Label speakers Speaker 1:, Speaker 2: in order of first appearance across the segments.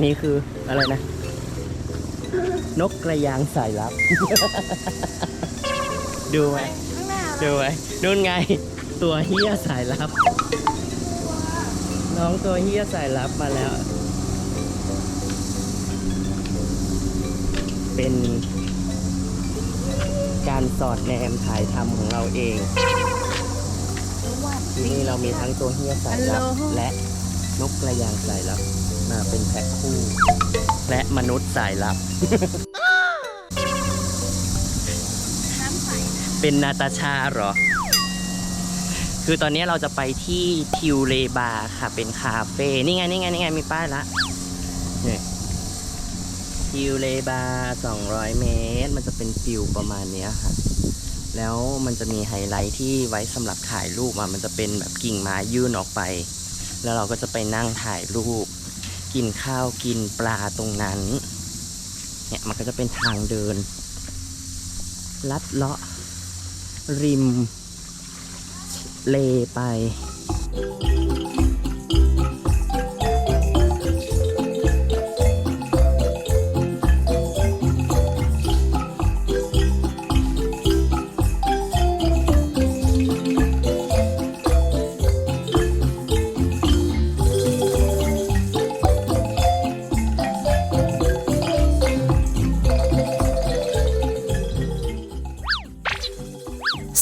Speaker 1: นนี้คืออะไรนะ นกกระยางสายลับ ดูไว้
Speaker 2: ข้างหน้า
Speaker 1: ดูไว้นู่นไง ตัวเฮียสายลับ น้องตัวเฮียสายลับมาแล้ว เป็นการสอดแนมถ่ายทำของเราเอง ที่นี่เรามีทั้งตัวเฮียสายลับ และนกกระยางสายลับ มาเป็นแพ็คคู่ และมนุษย์สายลับ
Speaker 2: น้ำใส
Speaker 1: เป็นนาตาชาเหรอ คือตอนนี้เราจะไปที่ทิวเลบาร์ค่ะ เป็นคาเฟ่ นี่ไง นี่ไง นี่ไง มีป้ายละนี่ทิวเลบาร์200 เมตร มันจะเป็นฟิวประมาณเนี้ยค่ะ แล้วมันจะมีไฮไลท์ที่ไว้สำหรับถ่ายรูปอะ มันจะเป็นแบบกิ่งไม้ยื่นออกไป แล้วเราก็จะไปนั่งถ่ายรูป กินข้าวกินปลาตรงนั้น เนี่ยมันก็จะเป็นทางเดิน ลัดเลาะ ริม เลไป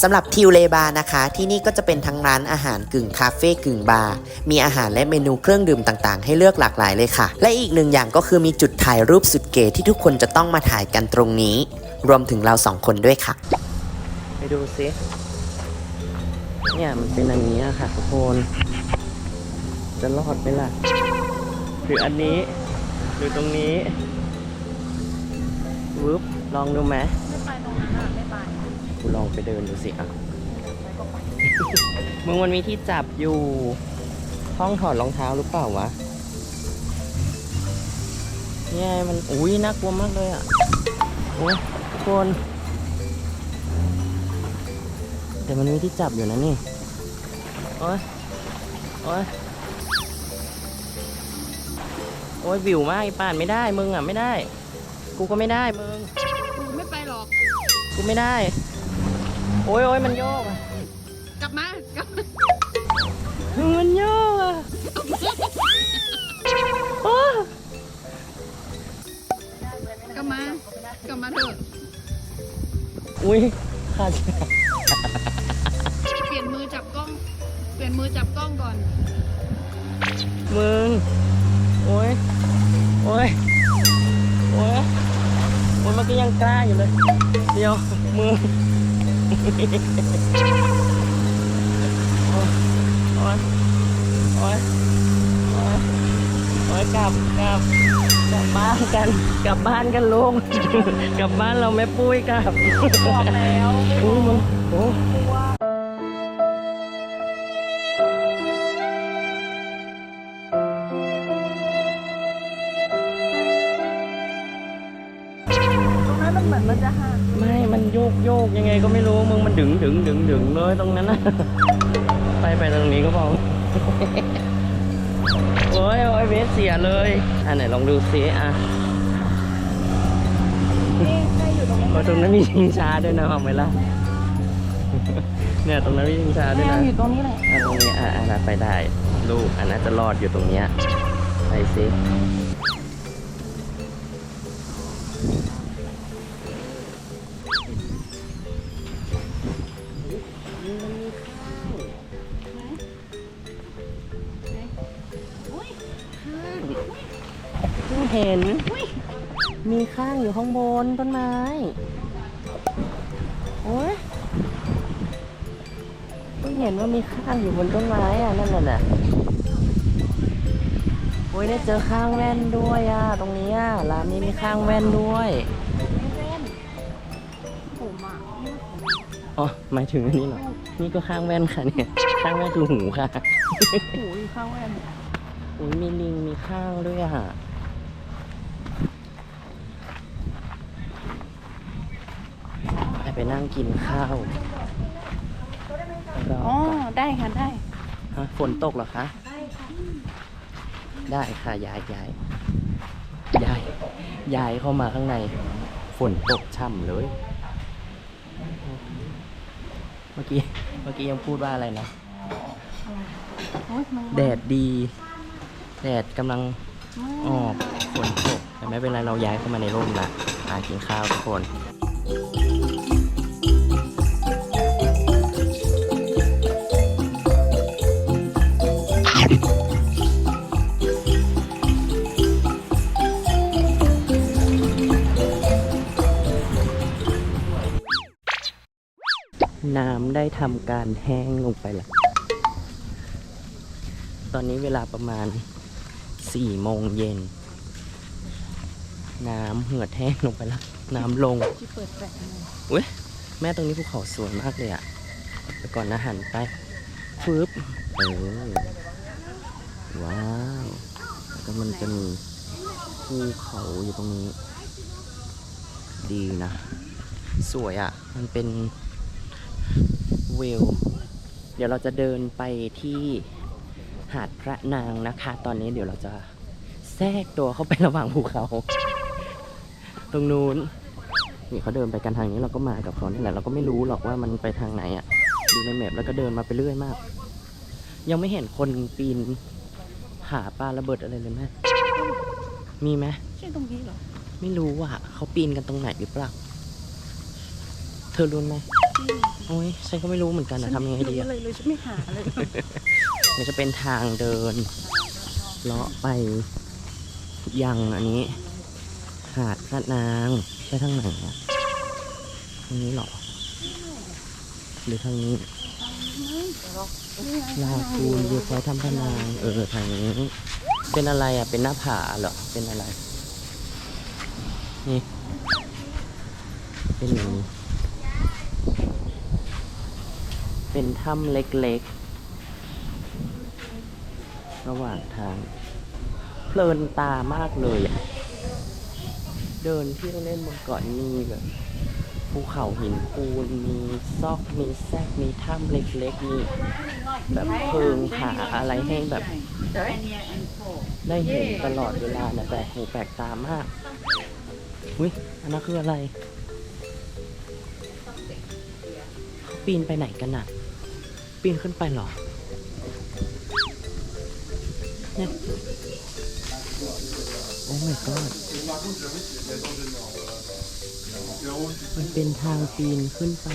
Speaker 3: สำหรับทิวเลบาร์นะคะ ที่นี่ก็จะเป็นทั้งร้านอาหารกึ่งคาเฟ่กึ่งบาร์มีอาหารและเมนูเครื่องดื่มต่างๆ ให้เลือกหลากหลายเลยค่ะ และอีกหนึ่งอย่างก็คือมีจุดถ่ายรูปสุดเก๋ที่ทุกคนจะต้องมาถ่ายกันตรงนี้ รวมถึงเราสองคนด้วยค่ะ
Speaker 1: ไปดูซิเนี่ยมันเป็นอย่างนี้อะค่ะทุกคนจะรอดไหมล่ะหรืออันนี้หรือตรงนี้วึบลองดูไหม
Speaker 2: ไม่ไปตรงนั้นอะไม่ไป
Speaker 1: กู ลองไปเดินดูสิอะมึงมันมีที่จับอยู่ ห้องถอดรองเท้าหรือเปล่าวะเนี่ยมัน อุ้ยน่ากลัวมากเลยอะโอ้ยทุกคนแต่มันมีที่จับอยู่นะนี่ โอ้ยโอ้ยโอ้ยวิวมากไอ้ป่านไม่ได้ มึงอะไม่ได้ กูก็ไม่ได้มึง
Speaker 2: กูไม่ไปหรอก
Speaker 1: กูไม่ได้ โอ้ยโอ้ยมันโยกอะ
Speaker 2: กลับมากลับมา
Speaker 1: มันโยกอะโอ้
Speaker 2: กลับมากลับมาเถอะ
Speaker 1: อุ้ยขาด
Speaker 2: เปลี่ยนมือจับกล้อง เปลี่ยนมือจับกล้องก่อน
Speaker 1: มึง โอ้ยโอ้ยโอ้ยโอ้ยเมื่อกี้ยังกล้าอยู่เลย เดี๋ยว มือ โอ้ยโอ้ยโอ้ยโอ้ยโอ้ยกลับกลับกลับบ้านกัน กลับบ้านกันลุงกลับบ้านเราแม่ปุ้ยกลับ
Speaker 2: บอกแล้ว
Speaker 1: โอ้ยมึงโอ้
Speaker 2: มันเหมือนมันจะห่าง
Speaker 1: ไม่ มันโยกโยกยังไงก็ไม่รู้ มึงมันดึงดึงดึงดึงเลยตรงนั้นนะไปไปตรงนี้ก็พอโอ้ยโอ้ยเวสเสียเลย อันไหนลองดูซิอะ
Speaker 2: นี่ใครอยู่ตรงนี้
Speaker 1: โอ้ยตรงนั้นมีชิงช้าด้วยนะเอาไหมล่ะ เนี่ยตรงนั้นมีชิงช้าด้วย
Speaker 2: แม่
Speaker 1: นะ
Speaker 2: อยู่ตรงนี้แหละ
Speaker 1: อะตรงนี้อะอะไปได้ ลูกอันน่าจะรอดอยู่ตรงเนี้ยไปซิ เพิ่งเห็น มีข้างอยู่ข้างบนต้นไม้ โอ้ยเพิ่งเห็นว่ามีข้างอยู่บนต้นไม้อะนั่นน่ะน่ะโอ้ยได้เจอข้างแว่นด้วยอะตรงนี้อะร้านนี้มีข้างแว่นด้วย
Speaker 2: ผมอะ
Speaker 1: อ๋อหมายถึงอันนี้เหรอ นี่ก็ข้างแว่นค่ะเนี่ย ข้างแว่นคือหูค่ะ
Speaker 2: หูอยู่ข้างแว่น
Speaker 1: อุ้ยมีลิงมีข้างด้วยอะ ไปไป นั่งกินข้าวรอ
Speaker 2: อ๋อ
Speaker 1: ก่อน
Speaker 2: ได้ค่ะ ได้
Speaker 1: ฮะฝนตกเหรอคะ ได้ค่ะยายยายยายยายเข้ามาข้างใน ฝนตกช่ำเลย เมื่อกี้เมื่อกี้ยังพูดว่าอะไรนะ
Speaker 2: โอ๊ยมัน
Speaker 1: แดดดี แดดกำลังออกฝนตกแต่ไม่เป็นไรเราย้ายเข้ามาในร่มละมากินข้าวทุกคน ได้ทำการแห้งลงไปแล้วตอนนี้เวลาประมาณสี่โมงเย็น น้ำเหือดแห้งลงไปแล้วน้ำลง
Speaker 2: ที่เปิดแฟลชหน่อย
Speaker 1: อุ้ยแม่ตรงนี้ภูเขาสวยมากเลยอะแต่ก่อนนะหันไปฟืบเออว้าวแล้วก็มันจะมีภูเขาอยู่ตรงนี้ ดีนะ สวยอะมันเป็น วิว เดี๋ยวเราจะเดินไปที่หาดพระนางนะคะ ตอนนี้เดี๋ยวเราจะแทรกตัวเข้าไประหว่างภูเขา ตรงนู้นนี่เขาเดินไปกันทางนี้เราก็มากับเขานี่แหละเราก็ไม่รู้หรอกว่ามันไปทางไหนอะ่ะดูในแมพแล้วก็เดินมาไปเรื่อยมาก ยังไม่เห็นคนปีนหาปลาระเบิดอะไรเลยแม่มีไหม
Speaker 2: ใช่ตรงนี้เหรอ
Speaker 1: ไม่รู้อะเขาปีนกันตรงไหนหรือเปล่า เธอรู้ไหม โอ้ยฉันก็ไม่รู้เหมือนกันนะทำยังไงดี
Speaker 2: ฉั
Speaker 1: อะ
Speaker 2: นม่รู้อะไรเลยฉันไม่หาเลย
Speaker 1: มันจะเป็นทางเดินเลาะไปยังอันนี้ หาดพระนางไปทางไหนอะทางนี้เหรอ หรือทางนี้ลาคูนเรียกไว้ทำพระนางเออทางนี้ เป็นอะไรอะเป็นหน้าผาเหรอ เป็นอะไร นี่ เป็นอย่างนี้ เป็นถ้ำเล็กๆ ระหว่างทาง เพลินตามากเลยอะเดินเที่ยวเล่นบนเกาะมีแบบภูเขาหินปูนมีซอกมีแซกมีถ้ำเล็กๆ มีแบบเพิงผาอะไรให้แบบได้เห็นตลอดเวลานะแต่หูแปลกตามากอุ้ยอันนั้นคืออะไรเขาปีนไปไหนกันน่ะ ปีนขึ้นไปเหรอ เนี่ย โอ้ my god มันเป็นทางปีนขึ้นไป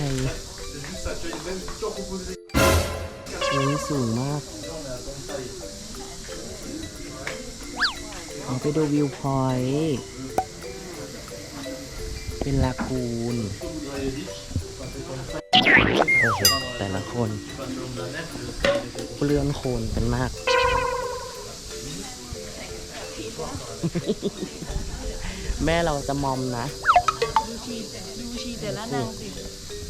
Speaker 1: โอ้ยสูงมากเอาไปดูวิวพอยต์เป็นลากูน โอ้โห แต่ละคนเปลือนโคลนกันมาก แม่เราจะมอมนะ
Speaker 2: ดูชีดูชีแต่ละนางสิ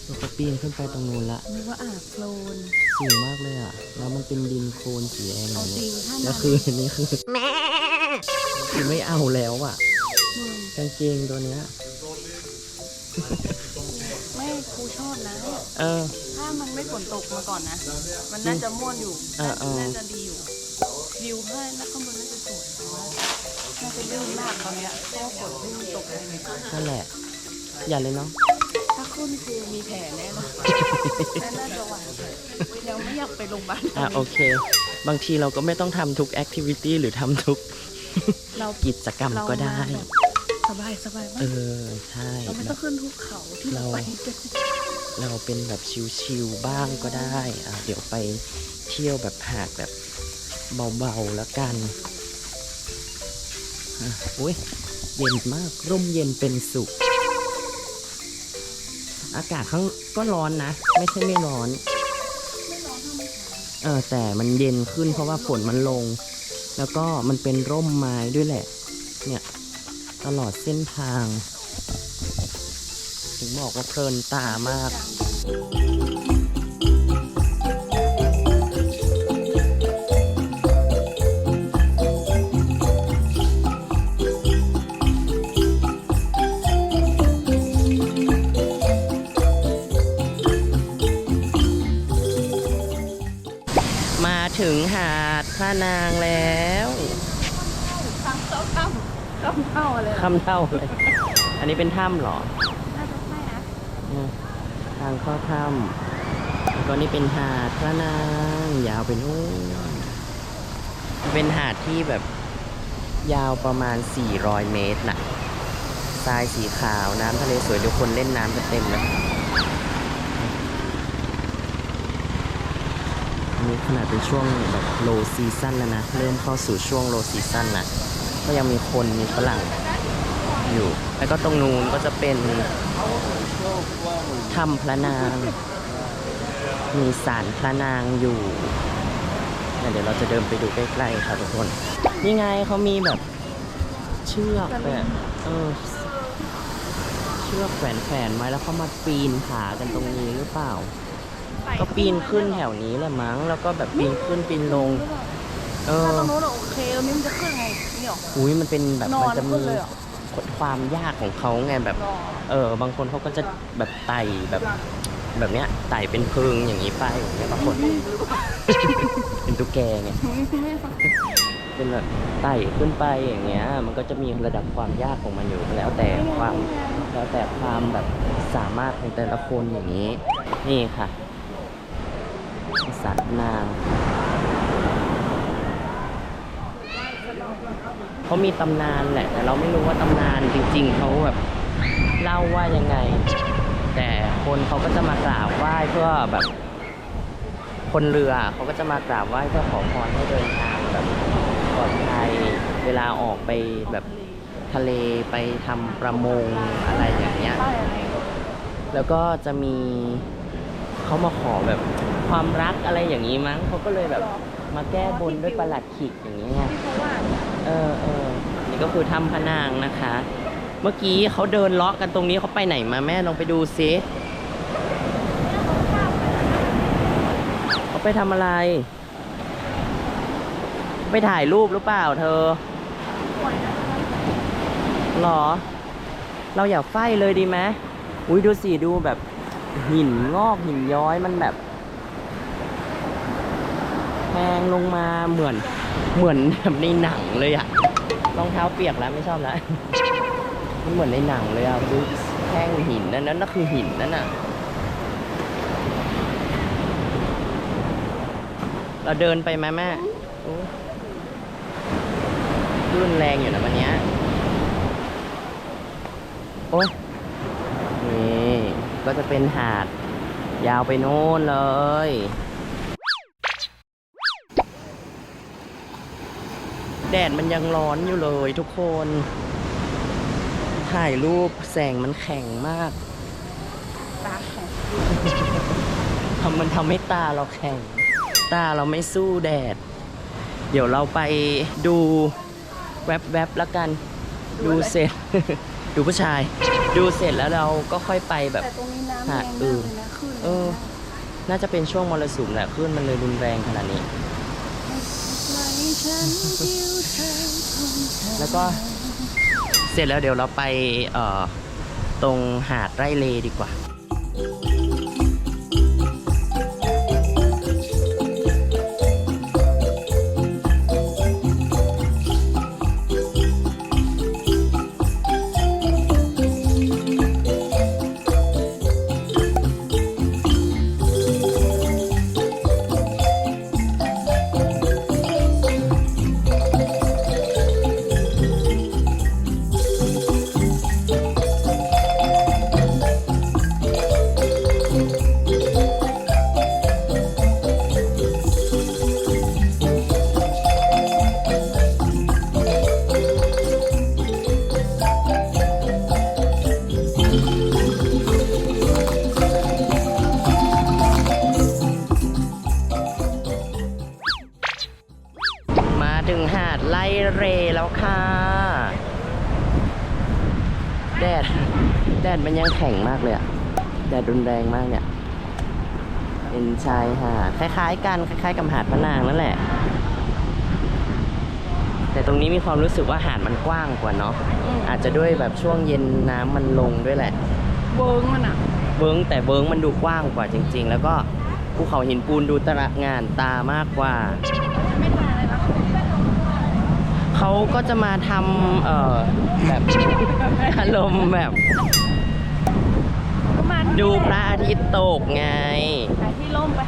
Speaker 1: เราก็ปีนขึ้นไปตรงนู้นละ
Speaker 2: นึกว่าอาบโคลน
Speaker 1: สูงมากเลยอะ แล้วมันเป็นดินโคลนสีแดงอ
Speaker 2: เอา
Speaker 1: ย่าง
Speaker 2: จริ
Speaker 1: เงี้ย
Speaker 2: งถ้า
Speaker 1: แล้
Speaker 2: มั
Speaker 1: วนคืออันนี้คือคือไม่เอาแล้วอะ
Speaker 2: มึง
Speaker 1: กางเกงตัวเนี้ย
Speaker 2: ไม่ครูชอบนะ
Speaker 1: เออ
Speaker 2: ถ้ามันไม่ฝนตกมาก่อนนะ มันน่าจะม่วนอยู่
Speaker 1: เออเออ
Speaker 2: น่าจะดีอยู่ วิวให้นักข้างบนน่าจะสวยแต่ว่าน่าจะลื่นมากตอนเนี้ยเพราะว่าฝนเพิ่งตกเลย
Speaker 1: นั่นแหละ อย่าเลยเนาะ
Speaker 2: ถ้าขึ้นคือมีแผลแน่นอนแน่น่าจะหวานยังไม่อยากไปโรงพยาบาล
Speaker 1: อะโอเค บางทีเราก็ไม่ต้องทำทุกแอคทิวิตี้หรือทำทุก
Speaker 2: เรา
Speaker 1: กิจกรรมก็ได้
Speaker 2: สบายสบาย
Speaker 1: เอ
Speaker 2: มาก
Speaker 1: อใช่
Speaker 2: เราไม่ต้องขึ้นทุกเขาที่เรา ไปกัน
Speaker 1: เราเป็นแบบชิลๆบ้างก็ได้อะเดี๋ยวไปเที่ยวแบบหาดแบบเบาๆแล้วกันอะอุ้ยเย็นมากร่มเย็นเป็นสุข อากาศข้างก็ร้อนนะ ไม่ใช่ไม่ร้อนเออแต่มันเย็นขึ้นเพราะว่าฝนมันลง แล้วก็มันเป็นร่มไม้ด้วยแหละ เนี่ย ตลอดเส้นทาง ถึงบอกว่าเพลินตามากมาถึงหาดพระนางแล้วำ
Speaker 2: เข้าเข้าอะไร
Speaker 1: ค่ำเท่าเลย อันนี้เป็นถ้ำเหรอ
Speaker 2: น่าจะใช่นะ
Speaker 1: อืมทางเข้าถ้ำแล้วก็นี่เป็นหาดพระนางยาวไปนู่นเป็นหาดที่แบบยาวประมาณ 400 เมตรน่ะ ทรายสีขาวน้ำทะเลสวยเดี๋ยวคนเล่นน้ำกันเต็มเลยอันนี้ขนาดเป็นช่วงแบบโลซีซั่นแล้วนะ เริ่มเข้าสู่ช่วงโลซีซั่นนะก็ยังมี คนมีฝรั่งอยู่ แล้วก็ตรงนู้นก็จะเป็นถ้ำพระนาง มีสารพระนางอยู่ เดี๋ยวเราจะเดินไปดูใกล้ๆค่ะทุกคน นี่ไงเขามีแบบ เชือกแบบเออเชือกแขวนแขวนๆไว้แล้วเขามาปีนผากันตรงนี้หรือเปล่า ก็ปีนขึ้นแถวนี้แหละมั้ง แล้วก็แบบปีนขึ้นปีนลง เอ
Speaker 2: ถ้า
Speaker 1: อ
Speaker 2: ตรงโน้นอะโอเคตรงนี้มันจะขึ้นไง นี่หรอ
Speaker 1: อุ้ยมันเป็นแบบ
Speaker 2: นอ
Speaker 1: มันนจะ
Speaker 2: ขึ้
Speaker 1: มี
Speaker 2: นเลยเหรอ
Speaker 1: ความยากของเขาไงแบบ
Speaker 2: รอ
Speaker 1: เออบางคนเขาก็จะแบบไต่แบบแบบเนี้ยไต่เป็นพึงอย่างนี้ไปอย่างเงี้ยบางคน เป็นตุ๊กแกไงเป็นแบบไต่ขึ้นไปอย่างเงี้ย มันก็จะมีระดับความยากของมันอยู่แล้วแต่ความแล้วแต่ความแบบสามารถของแต่ละคนอย่างนี้ นี่ค่ะสัตว์นาง เขามีตำนานแหละแต่เราไม่รู้ว่าตำนานจริง ๆเขาแบบเล่าว่ายังไง แต่คนเขาก็จะมากราบไหว้เพื่อแบบ คนเรือเขาก็จะมากราบไหว้เพื่อขอพรให้เดินทางแบบปลอดภัยเวลาออกไปแบบทะเลไปทำประมงอะไรอย่างเงี้ย แล้วก็จะมีเขามาขอแบบความรักอะไรอย่างนี้มั้งเขาก็เลยแบบมาแก้บนด้วยประหลัดขิกอย่างนี้ไง
Speaker 2: เอ
Speaker 1: อเออนี่ก็คือถ้ำพระนางนะคะ เมื่อกี้เขาเดินเลาะกันตรงนี้เขาไปไหนมาแม่ลองไปดูซิเขาไปทำอะไร ไปถ่ายรูปหรือเปล่าเธอหรอ เราอย่าไฟเลยดีไหมอุ้ยดูสิดูแบบหินงอกหินย้อยมันแบบแทงลงมาเหมือน เหมือนแบบในหนังเลยอะรองเท้าเปียกแล้วไม่ชอบแล้วมันเหมือนในหนังเลยอะดูแท่งหินนั่นนั่นน่ะคือหินนั่นน่ะเราเดินไปไหมแม่โอ้คลื่นแรงอยู่นะวันนี้โอ้ยนี่ก็จะเป็นหาดยาวไปโน่นเลย แดดมันยังร้อนอยู่เลยทุกคน ถ่ายรูปแสงมันแข็งมาก
Speaker 2: ตาแข็ง
Speaker 1: ทำมันทำให้ตาเราแข็ง ตาเราไม่สู้แดด เดี๋ยวเราไปดูแวบๆแล้วกัน ดูเสร็จ ดูผู้ชาย ดูเสร็จแล้วเราก็ค่อยไปแบบ
Speaker 2: แต่ตรงนี้น้ำแร
Speaker 1: หางด
Speaker 2: มาก
Speaker 1: อื่
Speaker 2: เล
Speaker 1: น
Speaker 2: ยนะขึ้น
Speaker 1: เออ น่าจะเป็นช่วงมรสุมแหละคลื่นมันเลยรุนแรงขนาดนี้ แล้วก็เสร็จแล้วเดี๋ยวเราไปเอ่อตรงหาดไร่เลดีกว่ามา แดดรุนแรงมากเนี่ย เป็นชายหาดคล้ายๆกันคล้ายๆกับหาดพระนางนั่นแหละ แต่ตรงนี้มีความรู้สึกว่าหาดมันกว้างกว่าเนาะอาจจะด้วยแบบช่วงเย็นน้ำมันลงด้วยแหละ
Speaker 2: เวิร์งมันอะ
Speaker 1: เวิ้งแต่เวิ้งมันดูกว้างกว่าจริง ๆ แล้วก็ภูเขาหินปูนดูตระงานตามากกว่า
Speaker 2: ไม่ทานอะไรแล้ว
Speaker 1: เขาก็จะมาทำเอ่อแบบอารมณ์แบบ
Speaker 2: ก็มาที่
Speaker 1: ดูพระอาทิตย์ตกไง
Speaker 2: หาที่ร่มไป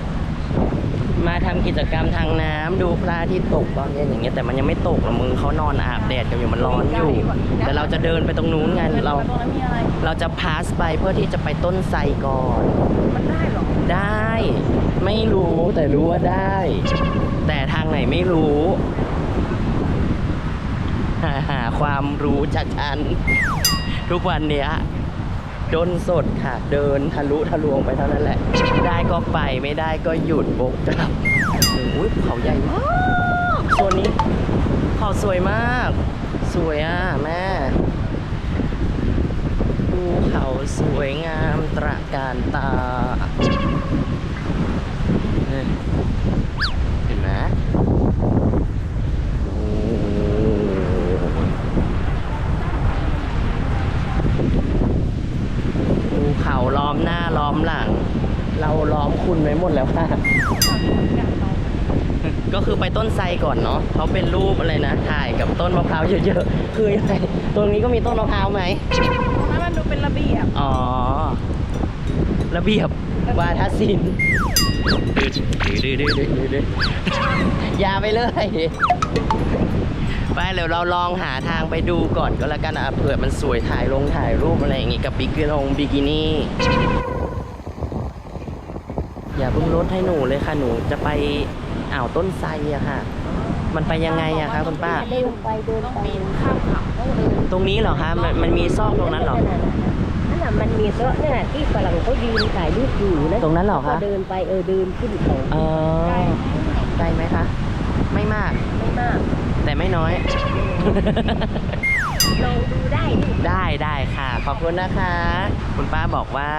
Speaker 1: มาทำกิจกรรมทางน้ำดูพระอาทิตย์ตกตอนเย็นอย่างเงี้ยแต่มันยังไม่ตกหรอกมึงเขานอนอาบแดดกันอยู่มันร้อนอยู่ แต่เราจะเดินไปตรงนู้นไงเรา
Speaker 2: ตรงนั้นมีอะไร
Speaker 1: เราจะพาสไปเพื่อที่จะไปต้นไทรก่อน
Speaker 2: มันได้เหรอ
Speaker 1: ได้ ไม่รู้แต่รู้ว่าได้ แต่ทางไหนไม่รู้ หาหาความรู้จากฉัน ทุกวันเนี้ย ดนสดค่ะ เดินทะลุทะลวงไปเท่านั้นแหละ ได้ก็ไปไม่ได้ก็หยุดบกกลับโอ้ยเขาใหญ่มากโซนนี้เขาสวยมาก สวยอะแม่ภูเขาสวยงามตระการตาเนี่ยเห็นไหมโอ้ภูเขา ล้อมหน้าล้อมหลัง เราล้อมคุณไว้หมดแล้วค่ะ ก็คือไปต้นไทรก่อนเนาะเขาเป็นรูปอะไรนะ ถ่ายกับต้นมะพร้าวเยอะๆ คือยังไงตรงนี้ก็มีต้นมะพร้าวไหม
Speaker 2: ตรงนั้นมันดูเป็นระเบียบ
Speaker 1: อ๋อ ระเบียบวาทศิลป์อย่าไปเลย ไปเดี๋ยวเราลองหาทางไปดูก่อนก็แล้วกันอะเผื่อมันสวยถ่ายลงถ่ายรูปอะไรอย่างงี้กับบิกินงบิกินี่อย่าเพิ่งลดให้หนูเลยค่ะหนูจะไปอ่าวต้นไทรอะค่ะ มันไปยังไงอะคะคุณป้า
Speaker 4: เดินไปเดิน
Speaker 2: ต้อง
Speaker 4: ไป
Speaker 2: ปีนข้ามเขา
Speaker 4: ต้องเดิน
Speaker 1: ตรงนี้เหรอคะมันมันมีซอกตรงนั้นเหรอ
Speaker 4: นั่นน่ะมันมีโต๊ะนั่นน่ะที่ฝรั่งเขายืนถ่ายรูปอยู่นะ
Speaker 1: ตรงนั้นเหรอคะ
Speaker 4: ก็เดินไปเออเดินขึ้นเขา
Speaker 1: เออไกลไหมคะ ไม่มาก
Speaker 4: ไม่มาก
Speaker 1: แต่ไม่น้อย
Speaker 4: ลองดูได้นี่
Speaker 1: ได้ได้ค่ะ ขอบคุณนะคะ คุณป้าบอกว่า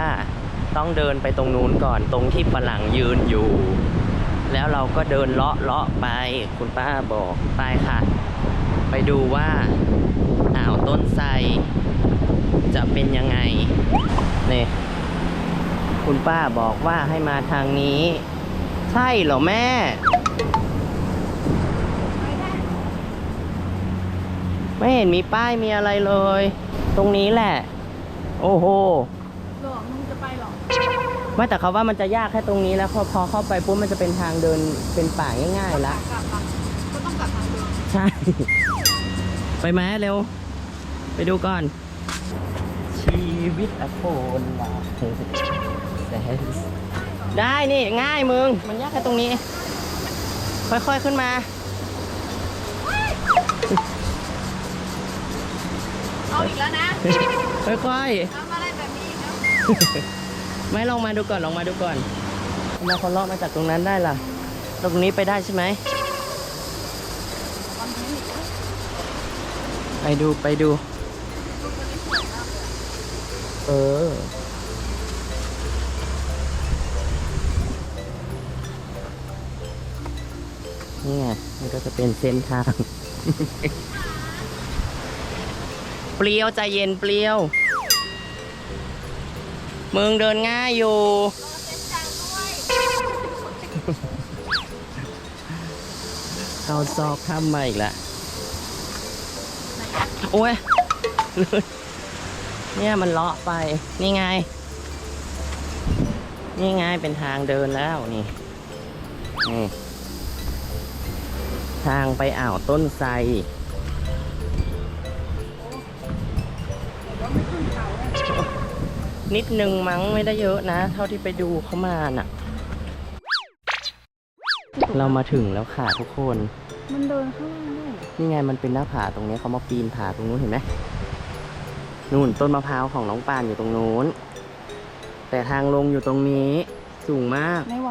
Speaker 1: ต้องเดินไปตรงนู้นก่อนตรงที่ฝรั่งยืนอยู่ แล้วเราก็เดินเลาะเลาะไป คุณป้าบอกไปค่ะ ไปดูว่าอ่าวต้นไทรจะเป็นยังไงนี่คุณป้าบอกว่าให้มาทางนี้ ใช่เหรอแม่ ไม่เห็นมีป้ายมีอะไรเลย ตรงนี้แหละ โอ้โห
Speaker 2: หลวงมึงจะไปหรอ
Speaker 1: ไม่แต่เขาว่ามันจะยากแค่ตรงนี้แล้วพอพอเข้าไปปุ๊บมันจะเป็นทางเดินเป็นป่าง่ายๆละ
Speaker 2: กลับปะก็ต้องกลับทางเดิม
Speaker 1: ใช่ ไปไหมเร็ว ไปดูก่อน ชีวิตอะโคนว่ะได้นี่ง่ายมึง มันยากแค่ตรงนี้ ค่อยๆขึ้นมา
Speaker 2: เอาอีกแล้วนะ
Speaker 1: ค่อยๆ
Speaker 2: ทำอะไรแบบนี้นะ
Speaker 1: ไม่ลองมาดูก่อนลองมาดูก่อนทำไมเขาเลาะมาจากตรงนั้นได้ล่ะ ตรงนี้ไปได้ใช่ไหมไปดูไปดู เออ นี่ไงมันก็จะเป็นเส้นทาง เปรี้ยวใจเย็นเปรี้ยวมึงเดินง่ายอยู่เข้าซอกถ้ำมาอีกแล้วโอ้ยลื่นเนี่ยมันเลาะไป นี่ไง นี่ไงเป็นทางเดินแล้วนี่นี่ ทางไปอ่าวต้นไทร นิดนึงมั้งไม่ได้เยอะนะ เท่าที่ไปดูเขามาน่ะ เรามาถึงแล้วค่ะทุกคน
Speaker 2: มันเดินข้างล่างด้วย
Speaker 1: นี่ไงมันเป็นหน้าผาตรงนี้เขามาปีนผาตรงนู้นเห็นไหมนู่นต้นมะพร้าวของน้องปานอยู่ตรงนู้น แต่ทางลงอยู่ตรงนี้สูงมาก
Speaker 2: ไม่ไหว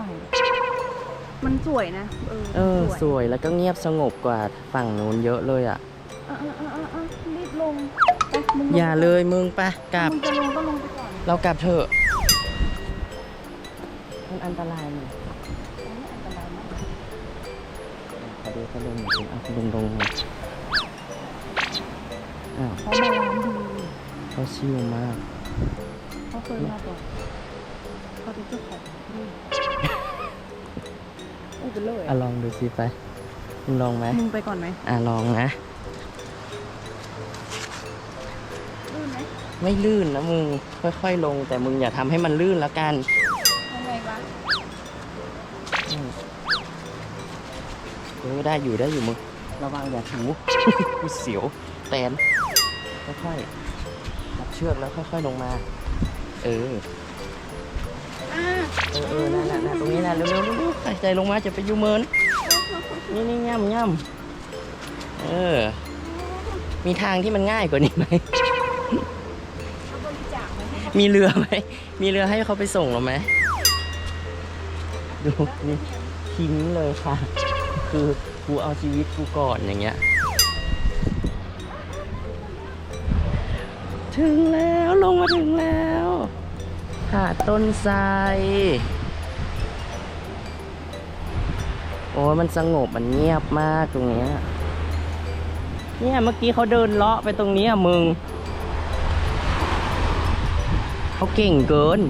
Speaker 2: มันสวยนะ เออ
Speaker 1: เออ สวยแล้วก็เงียบสงบกว่าฝั่งนู้นเยอะเลยอะ
Speaker 2: อะอะอะอะอะรีบลงไปมึงลง
Speaker 1: อย่าเลยมึงไปกลับ
Speaker 2: มึงจะลงก็ลงไปก่อน
Speaker 1: เรากลับเถอะ มันอันตรายนี่
Speaker 2: อันนี้อันตรายมาก
Speaker 1: ขอดูเขาลงหน่อยสิเอาลงลงอ้าว
Speaker 2: เขามาร้านดี
Speaker 1: เขาชิลมาก
Speaker 2: เขาเคยมาบอกเขาเป็นเจ้าของที่อู้ไปเลย
Speaker 1: อะลองดูสิไปมึงลองไหม
Speaker 2: มึงไปก่อนไหม
Speaker 1: อะลองนะ
Speaker 2: ไหม
Speaker 1: ไม่ลื่นนะมึง ค่อย ๆ ลง แต่มึงอย่าทำให้มันลื่นแล้วกัน
Speaker 2: ทำไงวะ
Speaker 1: อืมเออได้อยู่ได้อยู่มึง ระวังอย่าถูกูเสียวแตนค่อยๆรับเชือกแล้วค่อย ๆ ลงมา เออ
Speaker 2: อ่า
Speaker 1: เออเออนั่นน่ะนั่นตรงนี้นะเร็วๆเร็วๆหายใจลงมาจะไปอยูเมินนี่นี่ย่ำย่ำเออ มีทางที่มันง่ายกว่านี้ไหม
Speaker 2: เอาบริจาคไห มี
Speaker 1: เรือไหม มีเรือให้เขาไปส่งเราไหม ดูนี่ทิ้งเลยค่ะ คือกูเอาชีวิตกูก่อนอย่างเงี้ย ถึงแล้วลงมาถึงแล้วหาดต้นไทรโอ้ยมันสงบมันเงียบมากตรงเนี้ยเนี่ยเมื่อกี้เขาเดินเลาะไปตรงนี้ยมึง เขาเก่งเกิน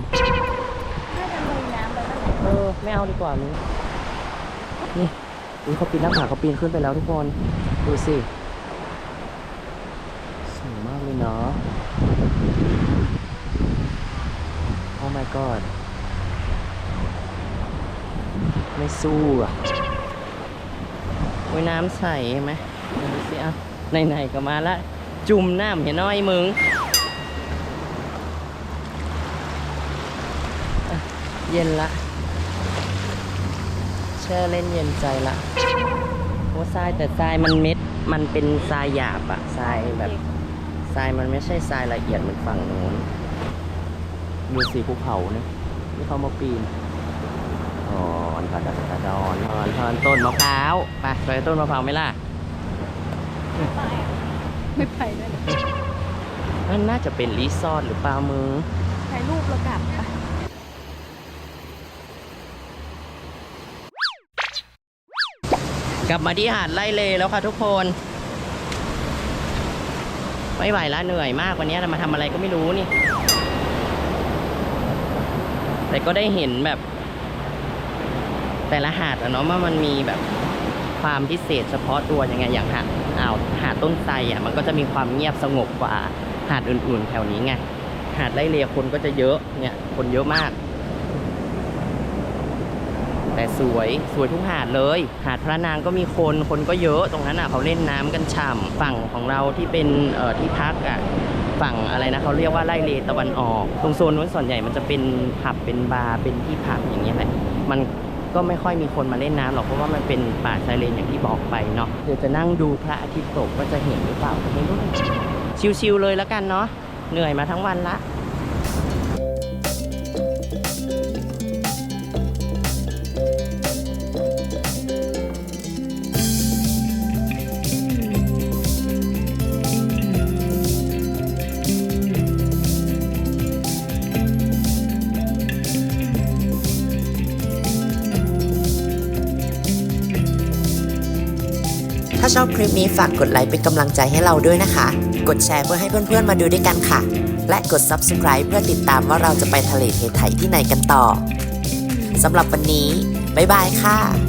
Speaker 1: เออ ไม่เอาดีกว่ามึงนี่อุ๊ยเขาปีนหน้าผาเขาปีนขึ้นไปแล้วทุกคน ดูสิสูงมากเลยเนาะ โอ้ my god ไม่สู้อะโอ้ยน้ำใสไหมดูสิอะไหนๆก็มาละ จุ่มน้ำเห็นน้อยมึง เย็นละแช่เล่นเย็นใจละโอ้ทรายแต่ทรายมันเม็ด มันเป็นทรายหยาบอะทรายแบบทรายมันไม่ใช่ทรายละเอียดเหมือนฝั่งโน้นดูสีภูเขาเนี่ยที่เขามาปีนอ๋อนกระดกระดอนทอนทอนต้นมะพร้าวไปไปต้นมะพร้าวไหมล่ะ
Speaker 2: ไม่ไปด้วยเลย
Speaker 1: นั่นน่าจะเป็นรีสอร์ทหรือเปล่ามึง
Speaker 2: ถ่ายรูปแล้วกลับไป
Speaker 1: กลับมาที่หาดไล่เลแล้วค่ะทุกคน ไม่ไหวแล้วเหนื่อยมากวันนี้เรามาทำอะไรก็ไม่รู้นี่ แต่ก็ได้เห็นแบบ แต่ละหาดอะเนาะว่ามันมีแบบความพิเศษเฉพาะตัวยังไงอย่างหาดอ่าวหาดต้นไทรอะมันก็จะมีความเงียบสงบกว่าหาดอื่นๆ แถวนี้ไงหาดไล่เลคนก็จะเยอะเนี่ยคนเยอะมาก แต่สวยสวยทุกหาดเลย หาดพระนางก็มีคนคนก็เยอะตรงนั้นอะเขาเล่นน้ำกันฉ่ำฝั่งของเราที่เป็นเอ่อที่พักอะฝั่งอะไรนะเขาเรียกว่าไล่เลตะวันออก ตรงโซนนู้นส่วนใหญ่มันจะเป็นผับเป็นบาร์เป็นที่พักอย่างเงี้ยแหละมันก็ไม่ค่อยมีคนมาเล่นน้ำหรอกเพราะว่ามันเป็นป่าชายเลนอย่างที่บอกไปเนาะเดี๋ยวจะนั่งดูพระอาทิตย์ตกว่าจะเห็นหรือเปล่าไม่รู้ชิวๆเลยแล้วกันเนาะเหนื่อยมาทั้งวันละ
Speaker 3: คลิปนี้ฝากกดไลค์เป็นกำลังใจให้เราด้วยนะคะ กดแชร์เพื่อให้เพื่อนๆมาดูด้วยกันค่ะ และกด Subscribe เพื่อติดตามว่าเราจะไปทะเลเทไทยที่ไหนกันต่อสำหรับวันนี้ บ๊ายบายค่ะ